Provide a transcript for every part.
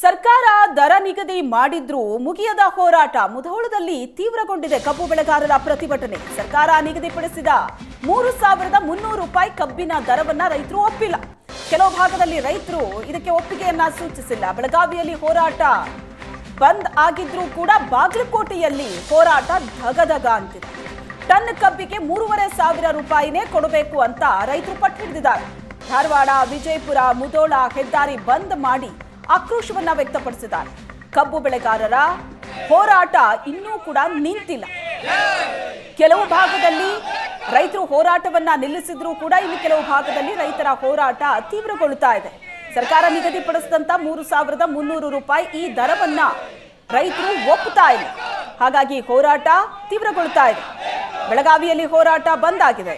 ಸರ್ಕಾರ ದರ ನಿಗದಿ ಮಾಡಿದ್ರೂ ಮುಗಿಯದ ಹೋರಾಟ ಮುಧೋಳದಲ್ಲಿ ತೀವ್ರಗೊಂಡಿದೆ. ಕಬ್ಬು ಬೆಳೆಗಾರರ ಪ್ರತಿಭಟನೆ. ಸರ್ಕಾರ ನಿಗದಿಪಡಿಸಿದ ಮೂರು ಸಾವಿರದ ಮುನ್ನೂರು ರೂಪಾಯಿ ಕಬ್ಬಿನ ದರವನ್ನ ರೈತರು ಒಪ್ಪಿಲ್ಲ. ಕೆಲವು ಭಾಗದಲ್ಲಿ ರೈತರು ಇದಕ್ಕೆ ಒಪ್ಪಿಗೆಯನ್ನ ಸೂಚಿಸಿಲ್ಲ. ಬೆಳಗಾವಿಯಲ್ಲಿ ಹೋರಾಟ ಬಂದ್ ಆಗಿದ್ರೂ ಕೂಡ ಬಾಗಲಕೋಟೆಯಲ್ಲಿ ಹೋರಾಟ ಧಗಧಗ ಅಂತಿದೆ. ಟನ್ ಕಬ್ಬಿಗೆ ಮೂರುವರೆ ಸಾವಿರ ರೂಪಾಯಿನೇ ಕೊಡಬೇಕು ಅಂತ ರೈತರು ಪಟ್ಟು ಹಿಡಿದಿದ್ದಾರೆ. ಧಾರವಾಡ, ವಿಜಯಪುರ, ಮುಧೋಳ ಹೆದ್ದಾರಿ ಬಂದ್ ಮಾಡಿ ಆಕ್ರೋಶವನ್ನ ವ್ಯಕ್ತಪಡಿಸಿದ್ದಾರೆ. ಕಬ್ಬು ಬೆಳೆಗಾರರ ಹೋರಾಟ ಇನ್ನೂ ಕೂಡ ನಿಂತಿಲ್ಲ. ಕೆಲವು ಭಾಗದಲ್ಲಿ ರೈತರು ಹೋರಾಟವನ್ನ ನಿಲ್ಲಿಸಿದ್ರೂ ಕೂಡ ಇನ್ನು ಕೆಲವು ಭಾಗದಲ್ಲಿ ರೈತರ ಹೋರಾಟ ತೀವ್ರಗೊಳ್ಳುತ್ತಾ ಇದೆ. ಸರ್ಕಾರ ನಿಗದಿಪಡಿಸಿದಂತ ಮೂರು ಸಾವಿರದ ಮುನ್ನೂರು ರೂಪಾಯಿ ಈ ದರವನ್ನ ರೈತರು ಒಪ್ಪುತ್ತಾ ಇಲ್ಲ. ಹಾಗಾಗಿ ಹೋರಾಟ ತೀವ್ರಗೊಳ್ತಾ ಇದೆ. ಬೆಳಗಾವಿಯಲ್ಲಿ ಹೋರಾಟ ಬಂದ್ ಆಗಿದೆ.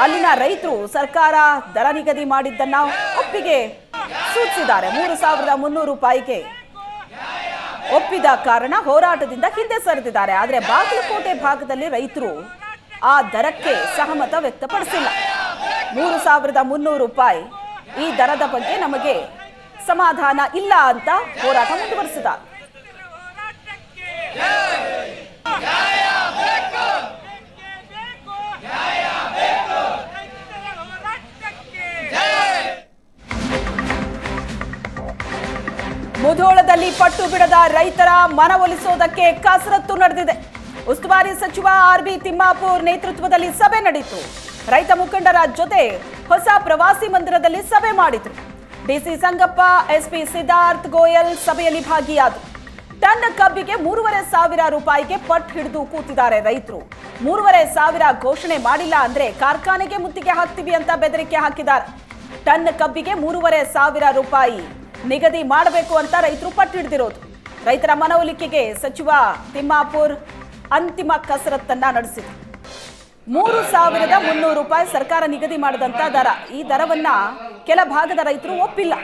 ಅಲ್ಲಿನ ರೈತರು ಸರ್ಕಾರ ದರ ನಿಗದಿ ಮಾಡಿದ್ದನ್ನ ಒಪ್ಪಿಗೆ ಸೂಚಿಸಿದ್ದಾರೆ. ಮೂರು ಸಾವಿರದ ಮುನ್ನೂರು ರೂಪಾಯಿಗೆ ಒಪ್ಪಿದ ಕಾರಣ ಹೋರಾಟದಿಂದ ಹಿಂದೆ ಸರಿದಿದ್ದಾರೆ. ಆದರೆ ಬಾಗಲಕೋಟೆ ಭಾಗದಲ್ಲಿ ರೈತರು ಆ ದರಕ್ಕೆ ಸಹಮತ ವ್ಯಕ್ತಪಡಿಸಿಲ್ಲ. ಮೂರು ಸಾವಿರದ ಮುನ್ನೂರು ರೂಪಾಯಿ ಈ ದರದ ಬಗ್ಗೆ ನಮಗೆ ಸಮಾಧಾನ ಇಲ್ಲ ಅಂತ ಹೋರಾಟ ಮುಂದುವರಿಸಿದ್ದಾರೆ. ಮುಧೋಳದಲ್ಲಿ ಪಟ್ಟು ಬಿಡದ ರೈತರ ಮನವೊಲಿಸೋದಕ್ಕೆ ಕಸರತ್ತು ನಡೆದಿದೆ. ಉಸ್ತುವಾರಿ ಸಚಿವ ಆರ್ ಬಿ ತಿಮ್ಮಾಪುರ್ ನೇತೃತ್ವದಲ್ಲಿ ಸಭೆ ನಡೆಯಿತು ರೈತ ಮುಖಂಡರ ಜೊತೆ ಹೊಸ ಪ್ರವಾಸಿ ಮಂದಿರದಲ್ಲಿ ಸಭೆ ಮಾಡಿದ್ರು. ಡಿಸಿ ಸಂಗಪ್ಪ, ಎಸ್ಪಿ ಸಿದ್ಧಾರ್ಥ್ ಗೋಯಲ್ ಸಭೆಯಲ್ಲಿ ಭಾಗಿಯಾದರು. ಟನ್ ಕಬ್ಬಿಗೆ ಮೂರುವರೆ ಸಾವಿರ ರೂಪಾಯಿಗೆ ಪಟ್ ಹಿಡಿದು ಕೂತಿದ್ದಾರೆ ರೈತರು. ಮೂರುವರೆ ಸಾವಿರ ಘೋಷಣೆ ಮಾಡಿಲ್ಲ ಅಂದ್ರೆ ಕಾರ್ಖಾನೆಗೆ ಮುತ್ತಿಗೆ ಹಾಕ್ತೀವಿ ಅಂತ ಬೆದರಿಕೆ ಹಾಕಿದ್ದಾರೆ. ಟನ್ ಕಬ್ಬಿಗೆ ಮೂರುವರೆ ಸಾವಿರ ರೂಪಾಯಿ ನಿಗದಿ ಮಾಡಬೇಕು ಅಂತ ರೈತರು ಪಟ್ಟು ಹಿಡಿದಿರೋದು ರೈತರ ಮನವೊಲಿಕೆಗೆ ಸಚಿವ ತಿಮ್ಮಾಪುರ್ ಅಂತಿಮ ಕಸರತ್ತನ್ನ ನಡೆಸಿದರು. ಮೂರು ಸಾವಿರದ ಮುನ್ನೂರು ರೂಪಾಯಿ ಸರ್ಕಾರ ನಿಗದಿ ಮಾಡಿದಂತ ದರ. ಈ ದರವನ್ನ ಕೆಲ ಭಾಗದ ರೈತರು ಒಪ್ಪಿಲ್ಲ.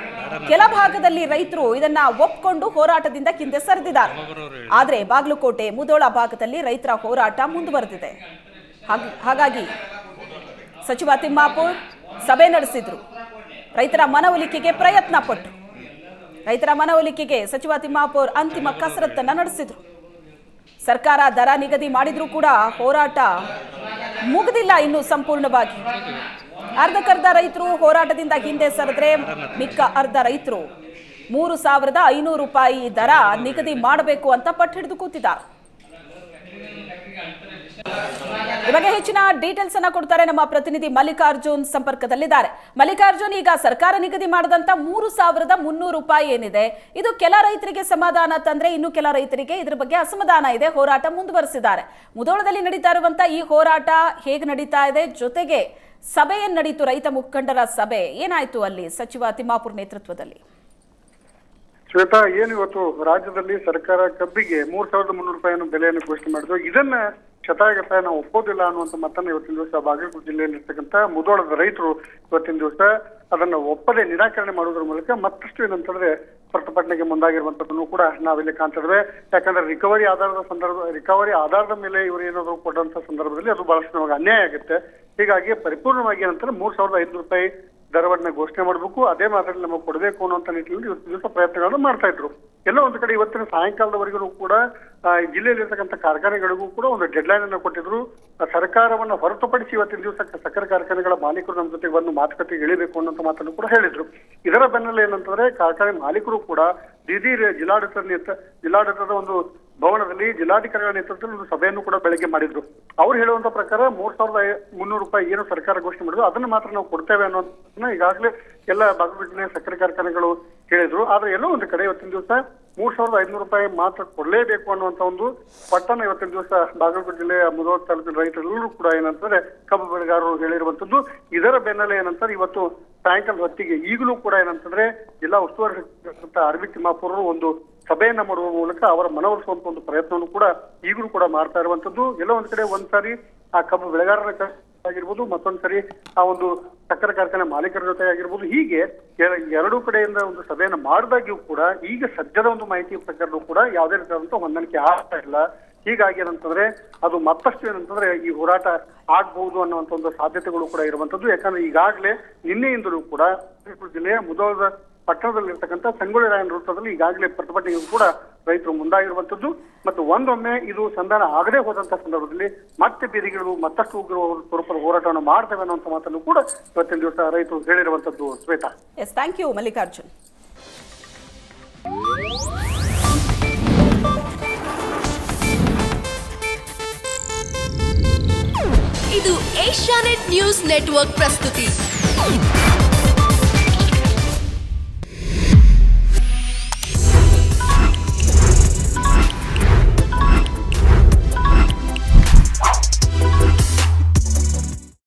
ಕೆಲ ಭಾಗದಲ್ಲಿ ರೈತರು ಇದನ್ನ ಒಪ್ಕೊಂಡು ಹೋರಾಟದಿಂದ ಹಿಂದೆ ಸರಿದಿದ್ದಾರೆ. ಆದ್ರೆ ಬಾಗಲಕೋಟೆ ಮುದೋಳ ಭಾಗದಲ್ಲಿ ರೈತರ ಹೋರಾಟ ಮುಂದುವರೆದಿದೆ. ಹಾಗ್- ಹಾಗಾಗಿ ಸಚಿವ ತಿಮ್ಮಾಪುರ್ ಸಭೆ ನಡೆಸಿದ್ರು. ರೈತರ ಮನವೊಲಿಕೆಗೆ ಪ್ರಯತ್ನ ಪಟ್ಟರು ರೈತರ ಮನವೊಲಿಕೆಗೆ ಸಚಿವ ತಿಮ್ಮಾಪುರ್ ಅಂತಿಮ ಕಸರತ್ತನ್ನು ನಡೆಸಿದ್ರು. ಸರ್ಕಾರ ದರ ನಿಗದಿ ಮಾಡಿದ್ರೂ ಕೂಡ ಹೋರಾಟ ಮುಗಿದಿಲ್ಲ ಇನ್ನು ಸಂಪೂರ್ಣವಾಗಿ. ಅರ್ಧಕ್ಕರ್ಧ ರೈತರು ಹೋರಾಟದಿಂದ ಹಿಂದೆ ಸರಿದ್ರೆ ಮಿಕ್ಕ ಅರ್ಧ ರೈತರು. ಮೂರು ಸಾವಿರದ ಐನೂರು ರೂಪಾಯಿ ದರ ನಿಗದಿ ಮಾಡಬೇಕು ಅಂತ ಪಟ್ಟು ಹಿಡಿದು ಕೂತಿದ್ದಾರೆ. ಬಗ್ಗೆ ಹೆಚ್ಚಿನ ಡೀಟೇಲ್ಸ್ ಅನ್ನ ಕೊಡ್ತಾರೆ ನಮ್ಮ ಪ್ರತಿನಿಧಿ ಮಲ್ಲಿಕಾರ್ಜುನ್ ಸಂಪರ್ಕದಲ್ಲಿದ್ದಾರೆ. ಮಲ್ಲಿಕಾರ್ಜುನ್, ಈಗ ಸರ್ಕಾರ ನಿಗದಿ ಮಾಡಿದಂತ ಮೂರು ಸಾವಿರದ ಮುನ್ನೂರು ರೂಪಾಯಿ ಏನಿದೆ? ಇದು ಕೆಲ ರೈತರಿಗೆ ಸಮಾಧಾನ ತಂದ್ರೆ ಇನ್ನು ಕೆಲ ರೈತರಿಗೆ ಇದ್ರ ಬಗ್ಗೆ ಅಸಮಾಧಾನ ಇದೆ, ಹೋರಾಟ ಮುಂದುವರೆಸಿದ್ದಾರೆ. ಮುದೋಳದಲ್ಲಿ ನಡೀತಾ ಇರುವಂತ ಈ ಹೋರಾಟ ಹೇಗೆ ನಡೀತಾ ಇದೆ? ಜೊತೆಗೆ ಸಭೆ ಏನ್ ನಡೀತು ರೈತ ಮುಖಂಡರ ಸಭೆ. ಏನಾಯ್ತು ಅಲ್ಲಿ ಸಚಿವ ತಿಮ್ಮಾಪುರ್ ನೇತೃತ್ವದಲ್ಲಿ? ಶ್ವೇತಾ, ಏನು ಇವತ್ತು ರಾಜ್ಯದಲ್ಲಿ ಸರ್ಕಾರ ಕಬ್ಬಿಗೆ ಮೂರ್ ಸಾವಿರದ ಮುನ್ನೂರು ರೂಪಾಯಿಯನ್ನು ಬೆಲೆಯನ್ನು ಘೋಷಣೆ ಮಾಡಿದ್ರು. ಇದನ್ನ ಶತಾಯಗತ ನಾವು ಒಪ್ಪೋದಿಲ್ಲ ಅನ್ನುವಂತ ಮತ್ತನ್ನ ಇವತ್ತಿನ ದಿವಸ ಬಾಗಲಕೋಟೆ ಜಿಲ್ಲೆಯಲ್ಲಿರ್ತಕ್ಕಂಥ ಮುದೋಳದ ರೈತರು ಇವತ್ತಿನ ದಿವಸ ಅದನ್ನ ಒಪ್ಪದೆ ನಿರಾಕರಣೆ ಮಾಡುವುದರ ಮೂಲಕ ಮತ್ತಷ್ಟು ಏನಂತಂದ್ರೆ ಪ್ರತಿಭಟನೆಗೆ ಮುಂದಾಗಿರುವಂತದ್ದನ್ನು ಕೂಡ ನಾವಿಲ್ಲಿ ಕಾಣ್ತಿದ್ವಿ ಯಾಕಂದ್ರೆ ರಿಕವರಿ ಆಧಾರದ ಸಂದರ್ಭ, ರಿಕವರಿ ಆಧಾರದ ಮೇಲೆ ಇವರು ಏನಾದ್ರು ಕೊಟ್ಟಂತ ಸಂದರ್ಭದಲ್ಲಿ ಅದು ಬಹಳಷ್ಟು ನಮಗೆ ಅನ್ಯಾಯ ಆಗುತ್ತೆ. ಹೀಗಾಗಿ ಪರಿಪೂರ್ಣವಾಗಿ ಏನಂತಂದ್ರೆ ಮೂರ್ ಸಾವಿರದ ಐನೂರು ರೂಪಾಯಿ ದರವನ್ನ ಘೋಷಣೆ ಮಾಡಬೇಕು, ಅದೇ ಮಾತ್ರದಲ್ಲಿ ನಮಗೆ ಕೊಡಬೇಕು ಅನ್ನೋಂತ ನಿಟ್ಟಿನಲ್ಲಿ ಇವತ್ತು ದಿವಸ ಪ್ರಯತ್ನಗಳನ್ನು ಮಾಡ್ತಾ ಇದ್ರು. ಎಲ್ಲೋ ಒಂದು ಕಡೆ ಇವತ್ತಿನ ಸಾಯಂಕಾಲದವರೆಗೂ ಕೂಡ ಜಿಲ್ಲೆಯಲ್ಲಿರ್ತಕ್ಕಂಥ ಕಾರ್ಖಾನೆಗಳಿಗೂ ಕೂಡ ಒಂದು ಡೆಡ್ಲೈನ್ ಅನ್ನು ಕೊಟ್ಟಿದ್ರು. ಸರ್ಕಾರವನ್ನು ಹೊರತುಪಡಿಸಿ ಇವತ್ತಿನ ದಿವಸ ಸಕ್ಕರೆ ಕಾರ್ಖಾನೆಗಳ ಮಾಲೀಕರು ನಮ್ಮ ಜೊತೆಗೆ ಬಂದು ಮಾತುಕತೆಗೆ ಇಳಿಬೇಕು ಅನ್ನೋಂಥ ಮಾತನ್ನು ಕೂಡ ಹೇಳಿದ್ರು. ಇದರ ಬೆನ್ನಲ್ಲೇ ಏನಂತಂದ್ರೆ, ಕಾರ್ಖಾನೆ ಮಾಲೀಕರು ಕೂಡ ದಿಢೀರ್ ಜಿಲ್ಲಾಡಳಿತ ಜಿಲ್ಲಾಡಳಿತದ ಒಂದು ಭವನದಲ್ಲಿ ಜಿಲ್ಲಾಧಿಕಾರಿಗಳ ನೇತೃತ್ವದಲ್ಲಿ ಒಂದು ಸಭೆಯನ್ನು ಕೂಡ ಬೆಳಗ್ಗೆ ಮಾಡಿದ್ರು. ಅವ್ರು ಹೇಳುವಂತ ಪ್ರಕಾರ ಮೂರ್ ಸಾವಿರದ ಮುನ್ನೂರು ರೂಪಾಯಿ ಏನು ಸರ್ಕಾರ ಘೋಷಣೆ ಮಾಡಿದ್ರು. ಅದನ್ನ ಮಾತ್ರ ನಾವು ಕೊಡ್ತೇವೆ ಅನ್ನೋದನ್ನ ಈಗಾಗಲೇ ಎಲ್ಲ ಬಾಗಲಕೋಟೆ ಸಕ್ಕರೆ ಕಾರ್ಖಾನೆಗಳು ಹೇಳಿದ್ರು. ಆದ್ರೆ ಎಲ್ಲೋ ಒಂದು ಕಡೆ ಇವತ್ತಿನ ದಿವಸ ಮೂರ್ ಸಾವಿರದ ಐನೂರು ರೂಪಾಯಿ ಮಾತ್ರ ಕೊಡಲೇಬೇಕು ಅನ್ನುವಂತ ಒಂದು ಪಟ್ಟಣ ಇವತ್ತಿನ ದಿವಸ ಬಾಗಲಕೋಟೆ ಜಿಲ್ಲೆಯ ಮುಧೋಳ ತಾಲೂಕಿನ ರೈತರೆಲ್ಲರೂ ಕೂಡ ಏನಂತಂದ್ರೆ ಕಬ್ಬು ಬೆಳೆಗಾರರು ಹೇಳಿರುವಂತದ್ದು, ಇದರ ಬೆನ್ನಲ್ಲೇ ಏನಂತಂದ್ರೆ ಇವತ್ತು ಸಾಯಂಕಾಲ ಹೊತ್ತಿಗೆ ಈಗಲೂ ಕೂಡ ಏನಂತಂದ್ರೆ ಜಿಲ್ಲಾ ಉಸ್ತುವಾರಿ ಅರವಿ ತಿಮ್ಮಾಪುರರು ಒಂದು ಸಭೆಯನ್ನ ಮಾಡುವ ಮೂಲಕ ಅವರ ಮನವೊಲಿಸುವಂತ ಒಂದು ಪ್ರಯತ್ನವನ್ನು ಕೂಡ ಈಗಲೂ ಕೂಡ ಮಾಡ್ತಾ ಇರುವಂತದ್ದು. ಎಲ್ಲ ಒಂದ್ ಕಡೆ ಒಂದ್ಸಾರಿ ಆ ಕಬ್ಬು ಬೆಳೆಗಾರರ ಆಗಿರ್ಬೋದು ಆಗಿರ್ಬೋದು ಮತ್ತೊಂದ್ಸರಿ ಆ ಒಂದು ಸಕ್ಕರೆ ಕಾರ್ಖಾನೆ ಮಾಲೀಕರ ಜೊತೆ ಆಗಿರ್ಬೋದು. ಹೀಗೆ ಎರ- ಎರಡೂ ಕಡೆಯಿಂದ ಒಂದು ಸಭೆಯನ್ನು ಮಾಡಿದಾಗ್ಯೂ ಕೂಡ ಈಗ ಸದ್ಯದ ಒಂದು ಮಾಹಿತಿ ಪ್ರಕಾರನೂ ಕೂಡ ಯಾವುದೇ ರೀತಿಯಾದಂತ ಹೊಂದಾಣಿಕೆ ಆಗ್ತಾ ಇಲ್ಲ. ಹೀಗಾಗಿ ಏನಂತಂದ್ರೆ ಅದು ಮತ್ತಷ್ಟು ಏನಂತಂದ್ರೆ ಈ ಹೋರಾಟ ಆಗ್ಬಹುದು ಅನ್ನುವಂತ ಒಂದು ಸಾಧ್ಯತೆಗಳು ಕೂಡ ಇರುವಂತದ್ದು. ಯಾಕಂದ್ರೆ ಈಗಾಗಲೇ ನಿನ್ನೆಯಿಂದಲೂ ಕೂಡ ಜಿಲ್ಲೆಯ ಮುದೋಳದ ಪಟ್ಟಣದಲ್ಲಿರ್ತಕ್ಕಂಥ ಸಂಗೊಳ್ಳಿ ರಾಯನ ವೃತ್ತದಲ್ಲಿ ಈಗಾಗಲೇ ಪ್ರತಿಭಟನೆ ಕೂಡ ರೈತರು ಮುಂದಾಗಿರುವಂತದ್ದು ಮತ್ತು ಒಂದೊಮ್ಮೆ ಇದು ಸಂಧಾನ ಆಗದೆ ಹೋದಂತ ಸಂದರ್ಭದಲ್ಲಿ ಮತ್ತೆ ಬೀದಿಗಳು ಮತ್ತಷ್ಟು ಉಗ್ರ ಸ್ವರೂಪದ ಹೋರಾಟವನ್ನು ಮಾಡ್ತೇವೆ ಅನ್ನುವಂಥ ಮಾತನ್ನು ಕೂಡ ಇವತ್ತಿನ ದಿವಸ ರೈತರು ಹೇಳಿರುವಂತದ್ದು Shweta. Yes thank you Mallikarjun. ಇದು ಏಷ್ಯಾನೆಟ್ ನ್ಯೂಸ್ ನೆಟ್ವರ್ಕ್ ಪ್ರಸ್ತುತಿ.